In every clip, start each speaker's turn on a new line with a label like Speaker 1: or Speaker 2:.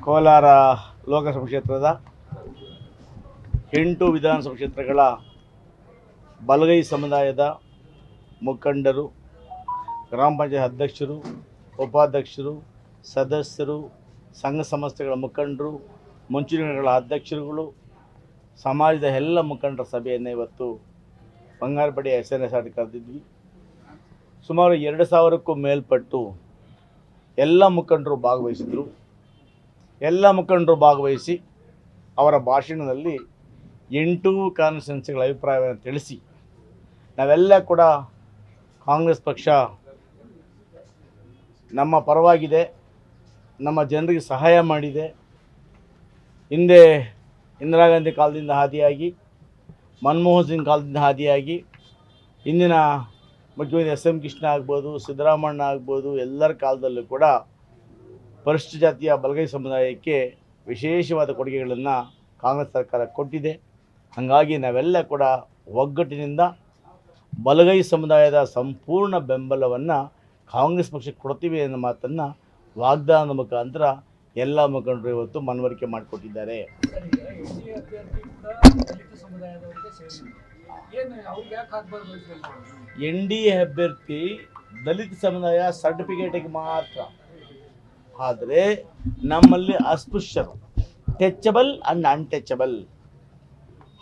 Speaker 1: ಕೋಲಾರ ಲೋಕಸಭಾ ಕ್ಷೇತ್ರದ ಎಂಟು ವಿಧಾನಸಭಾ ಕ್ಷೇತ್ರಗಳ ಬಲಗೈ ಸಮುದಾಯದ ಮುಖಂಡರು, ಗ್ರಾಮ ಪಂಚಾಯತ್ ಅಧ್ಯಕ್ಷರು, ಉಪಾಧ್ಯಕ್ಷರು, ಸದಸ್ಯರು, ಸಂಘ ಸಂಸ್ಥೆಗಳ ಮುಖಂಡರು, ಮುಂಚೂಣಿಗಳ ಅಧ್ಯಕ್ಷರುಗಳು, ಸಮಾಜದ ಎಲ್ಲ ಮುಖಂಡರ ಸಭೆಯನ್ನು ಇವತ್ತು ಬಂಗಾರಪಡೆಯ ಎಸ್ ಎನ್ ಎಸ್ ಆರ್ ಕರೆದಿದ್ವಿ. ಸುಮಾರು ಎರಡು ಸಾವಿರಕ್ಕೂ ಮೇಲ್ಪಟ್ಟು ಎಲ್ಲ ಮುಖಂಡರು ಭಾಗವಹಿಸಿದರು. ಎಲ್ಲ ಮುಖಂಡರು ಭಾಗವಹಿಸಿ ಅವರ ಭಾಷಣದಲ್ಲಿ ಎಂಟು ಕಾನ್ಸ್ಟಿಟ್ಯೂನ್ಸಿಗಳ ಅಭಿಪ್ರಾಯವನ್ನು ತಿಳಿಸಿ, ನಾವೆಲ್ಲ ಕೂಡ ಕಾಂಗ್ರೆಸ್ ಪಕ್ಷ ನಮ್ಮ ಪರವಾಗಿದೆ, ನಮ್ಮ ಜನರಿಗೆ ಸಹಾಯ ಮಾಡಿದೆ. ಹಿಂದೆ ಇಂದಿರಾ ಗಾಂಧಿ ಕಾಲದಿಂದ ಹಾದಿಯಾಗಿ, ಮನಮೋಹನ್ ಸಿಂಗ್ ಕಾಲದಿಂದ ಹಾದಿಯಾಗಿ, ಇಂದಿನ ಮುಖ್ಯಮಂತ್ರಿ ಎಸ್ ಎಂ ಕೃಷ್ಣ ಆಗ್ಬೋದು ಸಿದ್ದರಾಮಣ್ಣ ಆಗ್ಬೋದು, ಎಲ್ಲರ ಕಾಲದಲ್ಲೂ ಕೂಡ ಪರಿಶಿಷ್ಟ ಜಾತಿಯ ಬಲಗೈ ಸಮುದಾಯಕ್ಕೆ ವಿಶೇಷವಾದ ಕೊಡುಗೆಗಳನ್ನು ಕಾಂಗ್ರೆಸ್ ಸರ್ಕಾರ ಕೊಟ್ಟಿದೆ. ಹಾಗಾಗಿ ನಾವೆಲ್ಲ ಕೂಡ ಒಗ್ಗಟ್ಟಿನಿಂದ ಬಲಗೈ ಸಮುದಾಯದ ಸಂಪೂರ್ಣ ಬೆಂಬಲವನ್ನು ಕಾಂಗ್ರೆಸ್ ಪಕ್ಷಕ್ಕೆ ಕೊಡ್ತೀವಿ ಅನ್ನೋ ಮಾತನ್ನು ವಾಗ್ದಾನದ ಮುಖಾಂತರ ಎಲ್ಲ ಮುಖಂಡರು ಇವತ್ತು ಮನವರಿಕೆ ಮಾಡಿಕೊಟ್ಟಿದ್ದಾರೆ. ಎನ್ ಡಿ ಎ ಅಭ್ಯರ್ಥಿ ದಲಿತ ಸಮುದಾಯ ಸರ್ಟಿಫಿಕೇಟಿಗೆ ಮಾತ್ರ ಆದರೆ ನಮ್ಮಲ್ಲಿ ಅಸ್ಪೃಶ್ಯರು. ಟೆಚಬಲ್ ಆ್ಯಂಡ್ ಅನ್ಟಚಬಲ್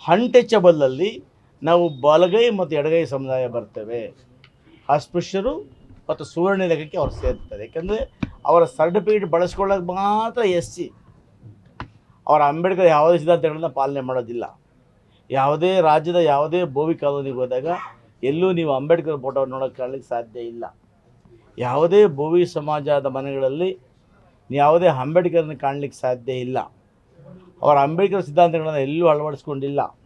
Speaker 1: ಅನ್ಟಚಬಲಲ್ಲಿ ನಾವು ಬಲಗೈ ಮತ್ತು ಎಡಗೈ ಸಮುದಾಯ ಬರ್ತೇವೆ. ಅಸ್ಪೃಶ್ಯರು ಮತ್ತು ಸುವರ್ಣ ಲೆಕ್ಕಕ್ಕೆ ಅವ್ರು ಸೇರ್ತಾರೆ. ಯಾಕಂದರೆ ಅವರ ಸರ್ಟಿಫಿಕೇಟ್ ಬಳಸ್ಕೊಳ್ಳೋಕೆ ಮಾತ್ರ ಎಸ್ ಸಿ. ಅವರ ಅಂಬೇಡ್ಕರ್ ಯಾವುದೇ ಸಿದ್ಧಾಂತಗಳನ್ನು ಪಾಲನೆ ಮಾಡೋದಿಲ್ಲ. ಯಾವುದೇ ರಾಜ್ಯದ ಯಾವುದೇ ಭೋವಿ ಕಾಲೋನಿಗೆ ಹೋದಾಗ ಎಲ್ಲೂ ನೀವು ಅಂಬೇಡ್ಕರ್ ಫೋಟೋ ನೋಡೋಕೆ ಕಾಣಲಿಕ್ಕೆ ಸಾಧ್ಯ ಇಲ್ಲ. ಯಾವುದೇ ಭೋವಿ ಸಮಾಜದ ಮನೆಗಳಲ್ಲಿ ಯಾವುದೇ ಅಂಬೇಡ್ಕರ್ನ ಕಾಣಲಿಕ್ಕೆ ಸಾಧ್ಯ ಇಲ್ಲ. ಅವರ ಅಂಬೇಡ್ಕರ್ ಸಿದ್ಧಾಂತಗಳನ್ನು ಎಲ್ಲೂ ಅಳವಡಿಸ್ಕೊಂಡಿಲ್ಲ.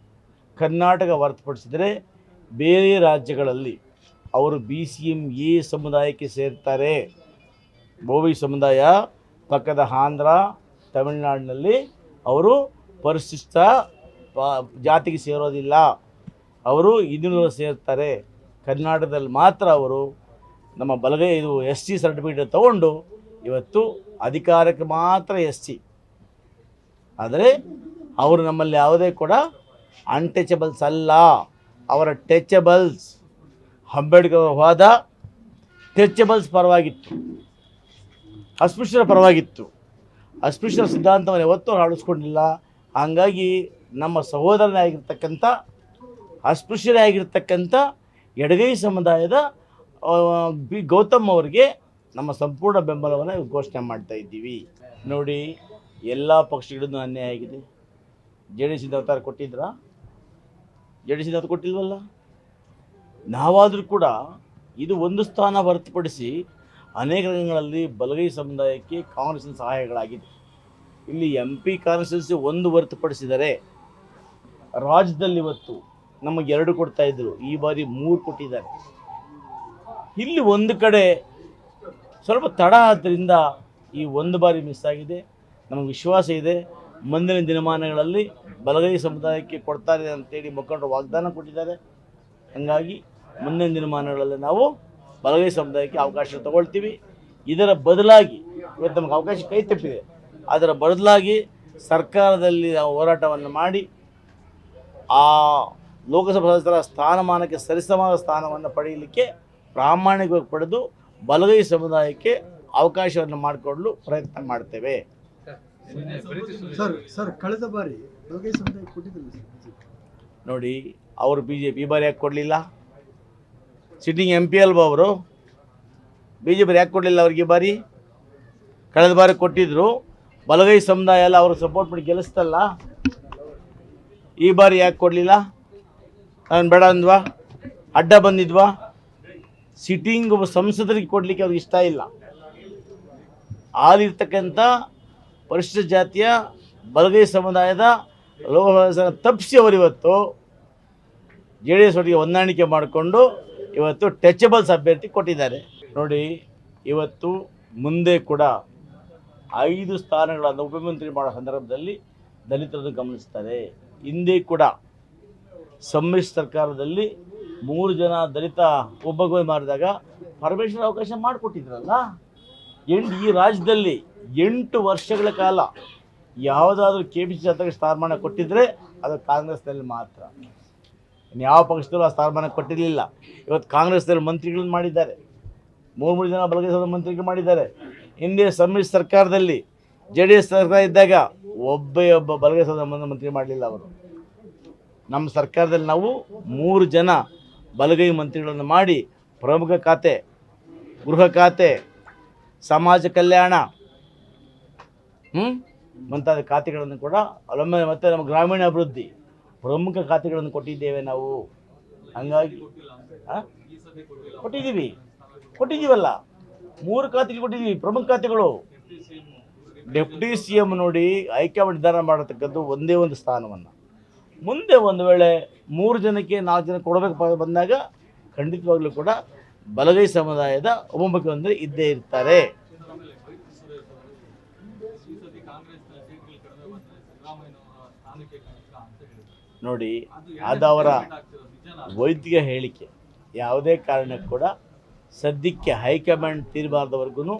Speaker 1: ಕರ್ನಾಟಕ ಹೊರತುಪಡಿಸಿದರೆ ಬೇರೆ ರಾಜ್ಯಗಳಲ್ಲಿ ಅವರು ಬಿ ಸಿ ಎಂ ಎ ಸಮುದಾಯಕ್ಕೆ ಸೇರ್ತಾರೆ. ಬೋವಿ ಸಮುದಾಯ, ಪಕ್ಕದ ಆಂಧ್ರ, ತಮಿಳುನಾಡಿನಲ್ಲಿ ಅವರು ಪರಿಶಿಷ್ಟ ಜಾತಿಗೆ ಸೇರೋದಿಲ್ಲ. ಅವರು ಇದನ್ನು ಸೇರ್ತಾರೆ. ಕರ್ನಾಟಕದಲ್ಲಿ ಮಾತ್ರ ಅವರು ನಮ್ಮ ಬಲಗೈ ಇದು ಎಸ್ ಸಿ ಸರ್ಟಿಫಿಕೇಟ್ ತಗೊಂಡು ಇವತ್ತು ಅಧಿಕಾರಕ್ಕೆ ಮಾತ್ರ ಎಸ್ ಸಿ ಆದರೆ ಅವರು ನಮ್ಮಲ್ಲಿ ಯಾವುದೇ ಕೂಡ ಅನ್ಟಚಬಲ್ಸ್ ಅಲ್ಲ. ಅವರ ಟಚಬಲ್ಸ್ ಅಂಬೇಡ್ಕರ್ ಹೋದ ಟಚಬಲ್ಸ್ ಪರವಾಗಿತ್ತು. ಅಸ್ಪೃಶ್ಯರ ಪರವಾಗಿತ್ತು. ಅಸ್ಪೃಶ್ಯರ ಸಿದ್ಧಾಂತವನ್ನು ಯಾವತ್ತೂ ಅಳವಡಿಸ್ಕೊಂಡಿಲ್ಲ ಹಂಗಾಗಿ ನಮ್ಮ ಸಹೋದರನೇ ಆಗಿರ್ತಕ್ಕಂಥ, ಅಸ್ಪೃಶ್ಯರೇ ಆಗಿರ್ತಕ್ಕಂಥ ಎಡಗೈ ಸಮುದಾಯದ ಬಿ ಗೌತಮ್ ಅವರಿಗೆ ನಮ್ಮ ಸಂಪೂರ್ಣ ಬೆಂಬಲವನ್ನು ಘೋಷಣೆ ಮಾಡ್ತಾ ಇದ್ದೀವಿ. ನೋಡಿ, ಎಲ್ಲ ಪಕ್ಷಗಳಿಗೂ ಅನ್ಯಾಯ ಆಗಿದೆ. ಜೆ ಡಿ ಸಿ ಅವತಾರ ಕೊಟ್ಟಿದ್ರಾ? ಜೆ ಡಿ ಸಿ ಅವತಾರ ಕೊಟ್ಟಿಲ್ವಲ್ಲ? ನಾವಾದರೂ ಕೂಡ ಇದು ಒಂದು ಸ್ಥಾನ ಹೊರತುಪಡಿಸಿ ಅನೇಕ ರಂಗಗಳಲ್ಲಿ ಬಲಗೈ ಸಮುದಾಯಕ್ಕೆ ಕಾಂಗ್ರೆಸ್ನ ಸಹಾಯಗಳಾಗಿದೆ ಇಲ್ಲಿ ಎಂ ಪಿ ಕಾನ್ಸ್ಟಿಟ್ಯೂನ್ಸಿ ಒಂದು ಹೊರತುಪಡಿಸಿದರೆ ರಾಜ್ಯದಲ್ಲಿ ಇವತ್ತು ನಮಗೆ ಎರಡು ಕೊಡ್ತಾ ಇದ್ರು. ಈ ಬಾರಿ ಮೂರು ಕೊಟ್ಟಿದ್ದಾರೆ. ಇಲ್ಲಿ ಒಂದು ಕಡೆ ಸ್ವಲ್ಪ ತಡ ಆದ್ದರಿಂದ ಈ ಒಂದು ಬಾರಿ ಮಿಸ್ ಆಗಿದೆ. ನಮಗೆ ವಿಶ್ವಾಸ ಇದೆ. ಮುಂದಿನ ದಿನಮಾನಗಳಲ್ಲಿ ಬಲಗೈ ಸಮುದಾಯಕ್ಕೆ ಕೊಡ್ತಾರೆ ಅಂತೇಳಿ ಮುಖಂಡರು ವಾಗ್ದಾನ ಕೊಟ್ಟಿದ್ದಾರೆ. ಹಾಗಾಗಿ ಮುಂದಿನ ದಿನಮಾನಗಳಲ್ಲಿ ನಾವು ಬಲಗೈ ಸಮುದಾಯಕ್ಕೆ ಅವಕಾಶ ತಗೊಳ್ತೀವಿ. ಇದರ ಬದಲಾಗಿ ಇವತ್ತು ನಮಗೆ ಅವಕಾಶ ಕೈ ತಪ್ಪಿದೆ. ಅದರ ಬದಲಾಗಿ ಸರ್ಕಾರದಲ್ಲಿ ನಾವು ಹೋರಾಟವನ್ನು ಮಾಡಿ ಆ ಲೋಕಸಭಾ ಸದಸ್ಯರ ಸ್ಥಾನಮಾನಕ್ಕೆ ಸರಿಸಮಾನ ಸ್ಥಾನವನ್ನು ಪಡೆಯಲಿಕ್ಕೆ ಪ್ರಾಮಾಣಿಕವಾಗಿ ಪಡೆದು ಬಲಗೈ ಸಮುದಾಯಕ್ಕೆ ಅವಕಾಶವನ್ನು ಮಾಡಿಕೊಡಲು ಪ್ರಯತ್ನ ಮಾಡ್ತೇವೆ.
Speaker 2: ಸರ್ ಸರ್ ಕಳೆದ ಬಾರಿ
Speaker 1: ನೋಡಿ ಅವರು ಬಿ ಜೆ ಪಿ ಈ ಬಾರಿ ಯಾಕೆ ಕೊಡಲಿಲ್ಲ? ಸಿಟ್ಟಿಂಗ್ ಎಂ ಪಿ ಅಲ್ವಾ ಅವರು? ಬಿ ಜೆ ಪಿ ಯಾಕೆ ಕೊಡಲಿಲ್ಲ ಅವ್ರಿಗೆ ಈ ಬಾರಿ? ಕಳೆದ ಬಾರಿ ಕೊಟ್ಟಿದ್ರು. ಬಲಗೈ ಸಮುದಾಯ ಎಲ್ಲ ಅವರು ಸಪೋರ್ಟ್ ಮಾಡಿ ಗೆಲ್ಲಿಸ್ತಲ್ಲ ಈ ಬಾರಿ ಯಾಕೆ ಕೊಡಲಿಲ್ಲ? ನಾನು ಬೇಡ ಅಂದ್ವಾ? ಅಡ್ಡ ಬಂದಿದ್ವಾ? ಸಿಟ್ಟಿಂಗ್ ಸಂಸದರಿಗೆ ಕೊಡಲಿಕ್ಕೆ ಅವ್ರಿಗೆ ಇಷ್ಟ ಇಲ್ಲ. ಆಲಿರ್ತಕ್ಕಂಥ ಪರಿಶಿಷ್ಟ ಜಾತಿಯ ಬಲಗೈ ಸಮುದಾಯದ ಲೋಹ ತಪ್ಪಿಸಿ ಅವರು ಇವತ್ತು ಜೆ ಡಿ ಎಸ್ ಒಟ್ಟಿಗೆ ಹೊಂದಾಣಿಕೆ ಮಾಡಿಕೊಂಡು ಇವತ್ತು ಟಚಬಲ್ಸ್ ಅಭ್ಯರ್ಥಿ ಕೊಟ್ಟಿದ್ದಾರೆ. ನೋಡಿ, ಇವತ್ತು ಮುಂದೆ ಕೂಡ ಐದು ಸ್ಥಾನಗಳನ್ನು ಉಪಮುಖ್ಯಮಂತ್ರಿ ಮಾಡೋ ಸಂದರ್ಭದಲ್ಲಿ ದಲಿತರನ್ನು ಗಮನಿಸ್ತಾರೆ. ಹಿಂದೆ ಕೂಡ ಸಮ್ಮಿಶ್ರ ಸರ್ಕಾರದಲ್ಲಿ ಮೂರು ಜನ ದಲಿತ ಒಬ್ಬ ಮಾಡಿದಾಗ ಪರಮೇಶ್ವರ ಅವಕಾಶ ಮಾಡಿಕೊಟ್ಟಿದ್ರಲ್ಲ? ಎಂಟು ಈ ರಾಜ್ಯದಲ್ಲಿ ಎಂಟು ವರ್ಷಗಳ ಕಾಲ ಯಾವುದಾದ್ರೂ ಕೆ ಪಿ ಸಿ ಅಧ್ಯಕ್ಷ ಸ್ಥಾನಮಾನ ಕೊಟ್ಟಿದ್ರೆ ಅದು ಕಾಂಗ್ರೆಸ್ನಲ್ಲಿ ಮಾತ್ರ. ಯಾವ ಪಕ್ಷದಲ್ಲೂ ಆ ಸ್ಥಾನಮಾನ ಕೊಟ್ಟಿರಲಿಲ್ಲ. ಇವತ್ತು ಕಾಂಗ್ರೆಸ್ನಲ್ಲಿ ಮಂತ್ರಿಗಳನ್ನು ಮಾಡಿದ್ದಾರೆ. ಮೂರು ಮೂರು ಜನ ಬಲಗೈ ಮಂತ್ರಿಗಳು ಮಾಡಿದ್ದಾರೆ. ಹಿಂದೆ ಸಮ್ಮಿಶ್ರ ಸರ್ಕಾರದಲ್ಲಿ ಜೆ ಡಿ ಎಸ್ ಸರ್ಕಾರ ಇದ್ದಾಗ ಒಬ್ಬೇ ಒಬ್ಬ ಬಲಗೈ ಮಂತ್ರಿ ಮಾಡಲಿಲ್ಲ ಅವರು. ನಮ್ಮ ಸರ್ಕಾರದಲ್ಲಿ ನಾವು ಮೂರು ಜನ ಬಲಗೈ ಮಂತ್ರಿಗಳನ್ನು ಮಾಡಿ ಪ್ರಮುಖ ಖಾತೆ, ಗೃಹ ಖಾತೆ, ಸಮಾಜ ಕಲ್ಯಾಣ ಹ್ಞೂ ಮುಂತಾದ ಖಾತೆಗಳನ್ನು ಕೂಡ ಅವಲಂಬನೆ ಮತ್ತು ನಮ್ಮ ಗ್ರಾಮೀಣ ಅಭಿವೃದ್ಧಿ ಪ್ರಮುಖ ಖಾತೆಗಳನ್ನು ಕೊಟ್ಟಿದ್ದೇವೆ ನಾವು. ಹಂಗಾಗಿ? ಕೊಟ್ಟಿದ್ದೀವಿ. ಕೊಟ್ಟಿದ್ದೀವಲ್ಲ. ಮೂರು ಖಾತೆಗಳು ಕೊಟ್ಟಿದ್ದೀವಿ, ಪ್ರಮುಖ ಖಾತೆಗಳು. ಡೆಪ್ಟಿ ಸಿ ಎಂ ನೋಡಿ ಆಯ್ಕೆ ನಿರ್ಧಾರ ಮಾಡತಕ್ಕದ್ದು ಒಂದೇ ಒಂದು ಸ್ಥಾನವನ್ನು. ಮುಂದೆ ಒಂದು ವೇಳೆ ಮೂರು ಜನಕ್ಕೆ ನಾಲ್ಕು ಜನ ಕೊಡಬೇಕು ಬಂದಾಗ ಖಂಡಿತವಾಗ್ಲೂ ಕೂಡ ಬಲಗೈ ಸಮುದಾಯದ ಉಪಮುಖ್ಯಮಂತ್ರಿ ಇದ್ದೇ ಇರ್ತಾರೆ. ನೋಡಿ, ಅದು ಅವರ ವೈದ್ಯಕೀಯ ಹೇಳಿಕೆ. ಯಾವುದೇ ಕಾರಣಕ್ಕೂ ಕೂಡ ಸದ್ಯಕ್ಕೆ ಹೈಕಮಾಂಡ್ ತೀರ್ಮಾನದವರೆಗೂ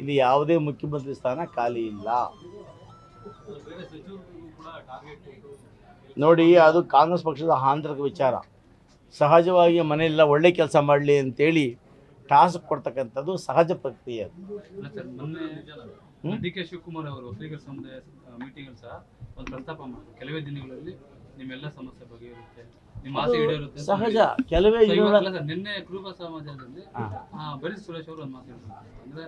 Speaker 1: ಇಲ್ಲಿ ಯಾವುದೇ ಮುಖ್ಯಮಂತ್ರಿ ಸ್ಥಾನ ಖಾಲಿ ಇಲ್ಲ. ನೋಡಿ ಅದು ಕಾಂಗ್ರೆಸ್ ಪಕ್ಷದ ಆಂತರಿಕ ವಿಚಾರ. ಸಹಜವಾಗಿ ಮನೆಯೆಲ್ಲ ಒಳ್ಳೆ ಕೆಲಸ ಮಾಡಲಿ ಅಂತೇಳಿ ಟಾಸ್ಕ್ ಕೊಡ್ತಕ್ಕಂಥದ್ದು ಸಹಜ ಪ್ರಕ್ರಿಯೆ ಅದು.
Speaker 3: ಡಿ ಕೆ ಶಿವಕುಮಾರ್ ಅವರು ಒಕ್ಕಲಿಗರ ಸಮುದಾಯ ಮೀಟಿಂಗ್ ಸಹ ಒಂದು ಪ್ರಸ್ತಾಪ ಮಾಡಿದ್ರು. ಕೆಲವೇ ದಿನಗಳಲ್ಲಿ ನಿಮ್ಮೆಲ್ಲ ಸಮಸ್ಯೆ ಬಗೆಹರುತ್ತೆ ನಿಮ್ಮ ಆಸೆ ಈಡೇರುತ್ತೆ
Speaker 1: ಸಹಜ ಕೆಲವೇ
Speaker 3: ನಿನ್ನೆ ಕುರುಬ ಸಮಾಜದಲ್ಲಿ ಬರೀ ಸುರೇಶ್ ಅವರು ಒಂದು ಮಾತಾಡಿದ್ರು. ಅಂದ್ರೆ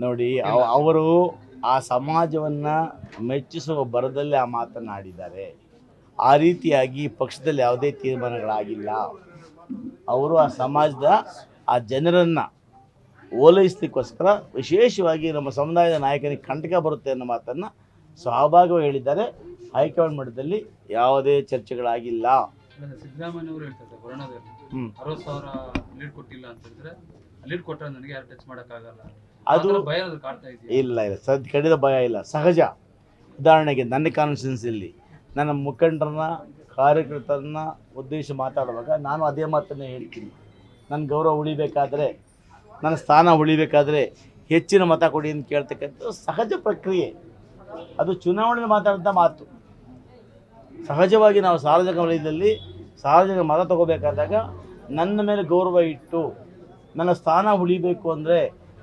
Speaker 1: ನೋಡಿ ಅವ- ಅವರು ಆ ಸಮಾಜವನ್ನು ಮೆಚ್ಚಿಸುವ ಬರದಲ್ಲಿ ಆ ಮಾತನಾಡಿದ್ದಾರೆ. ಆ ರೀತಿಯಾಗಿ ಪಕ್ಷದಲ್ಲಿ ಯಾವುದೇ ತೀರ್ಮಾನಗಳಾಗಿಲ್ಲ. ಅವರು ಆ ಸಮಾಜದ ಆ ಜನರನ್ನು ಓಲೈಸಲಿಕ್ಕೋಸ್ಕರ ವಿಶೇಷವಾಗಿ ನಮ್ಮ ಸಮುದಾಯದ ನಾಯಕನಿಗೆ ಕಂಟಕ ಬರುತ್ತೆ ಅನ್ನೋ ಮಾತನ್ನು ಸ್ವಾಭಾವಿಕವಾಗಿ ಹೇಳಿದ್ದಾರೆ. ಹೈಕಮಾಂಡ್ ಮಟ್ಟದಲ್ಲಿ ಯಾವುದೇ ಚರ್ಚೆಗಳಾಗಿಲ್ಲ.
Speaker 3: ಸಿದ್ದರಾಮಯ್ಯ ಅವರು ಹೇಳ್ತಾರೆ ಕೊರೋನಾದಲ್ಲಿ ಅರವತ್ತು ಸಾವಿರ ಕೊಟ್ಟಿಲ್ಲ ಅಂತ ಹೇಳಿದ್ರೆ ಲೀಡ್ ಕೊಟ್ಟರೆ ನನಗೆ ಯಾರು ಟಚ್ ಮಾಡೋಕ್ಕಾಗಲ್ಲ.
Speaker 1: ಅದು-
Speaker 3: ಭಯ ಅದು ಕಾಡ್ತಾ ಇದೆಯಾ?
Speaker 1: ಇಲ್ಲ ಇಲ್ಲ. ಸದ್ ಕಡಿದ ಭಯ ಇಲ್ಲ. ಸಹಜ. ಉದಾಹರಣೆಗೆ ನನ್ನ ಕಾನ್ಸ್ಟಿಟ್ಯೂನ್ಸಿಯಲ್ಲಿ ನನ್ನ ಮುಖಂಡರನ್ನ ಕಾರ್ಯಕರ್ತರನ್ನ ಉದ್ದೇಶ ಮಾತಾಡುವಾಗ ನಾನು ಅದೇ ಮಾತನ್ನೇ ಹೇಳ್ತೀನಿ. ನನ್ನ ಗೌರವ ಉಳಿಬೇಕಾದ್ರೆ ನನ್ನ ಸ್ಥಾನ ಉಳಿಬೇಕಾದ್ರೆ ಹೆಚ್ಚಿನ ಮತ ಕೊಡಿ ಅಂತ ಕೇಳ್ತಕ್ಕಂಥ ಸಹಜ ಪ್ರಕ್ರಿಯೆ. ಅದು ಚುನಾವಣೆಯಲ್ಲಿ ಮಾತಾಡಿದ ಮಾತು. ಸಹಜವಾಗಿ ನಾವು ಸಾರ್ವಜನಿಕ ವಲಯದಲ್ಲಿ ಸಾರ್ವಜನಿಕ ಮತ ತಗೋಬೇಕಾದಾಗ ನನ್ನ ಮೇಲೆ ಗೌರವ ಇಟ್ಟು ನನ್ನ ಸ್ಥಾನ ಉಳಿಬೇಕು ಅಂದರೆ,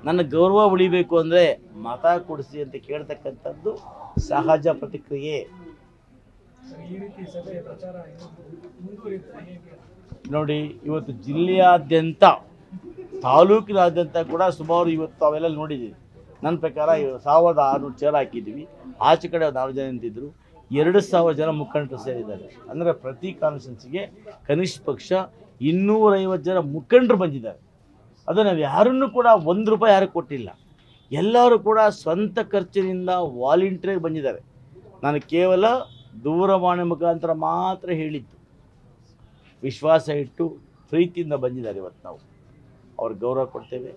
Speaker 1: ನನ್ನ ಗೌರವ ಉಳಿಬೇಕು ಅಂದರೆ ಮತ ಕೊಡಿಸಿ ಅಂತ ಕೇಳ್ತಕ್ಕಂಥದ್ದು ಸಹಜ ಪ್ರತಿಕ್ರಿಯೆ. ನೋಡಿ, ಇವತ್ತು ಜಿಲ್ಲೆಯಾದ್ಯಂತ, ತಾಲೂಕಿನಾದ್ಯಂತ ಕೂಡ ಸುಮಾರು ಇವತ್ತು ಅವೆಲ್ಲ ನೋಡಿದ್ದೀವಿ ನನ್ನ ಪ್ರಕಾರ ಸಾವಿರದ ಆರುನೂರು ಚೇರ್ ಹಾಕಿದ್ದೀವಿ. ಆಚೆ ಕಡೆ ಆರು ಜನ ನಿಂತಿದ್ದರು ಎರಡು ಸಾವಿರ ಜನ ಮುಖಂಡರು ಸೇರಿದ್ದಾರೆ. ಅಂದರೆ ಪ್ರತಿ ಕಾನ್ಫರೆನ್ಸ್ಗೆ ಕನಿಷ್ಠ ಪಕ್ಷ ಇನ್ನೂರೈವತ್ತು ಜನ ಮುಖಂಡರು ಬಂದಿದ್ದಾರೆ. ಅದು ನಾವು ಯಾರನ್ನೂ ಕೂಡ ಒಂದು ರೂಪಾಯಿ ಯಾರು ಕೊಟ್ಟಿಲ್ಲ. ಎಲ್ಲರೂ ಕೂಡ ಸ್ವಂತ ಖರ್ಚಿನಿಂದ ವಾಲಂಟಿಯರ್ ಬಂದಿದ್ದಾರೆ. ನಾನು ಕೇವಲ ದೂರವಾಣಿ ಮುಖಾಂತರ ಮಾತ್ರ ಹೇಳಿದ್ದು. ವಿಶ್ವಾಸ ಇಟ್ಟು ಪ್ರೀತಿಯಿಂದ ಬಂದಿದ್ದಾರೆ ಇವತ್ತು ನಾವು. ಅವ್ರಿಗೆ ಗೌರವ ಕೊಡ್ತೇವೆ.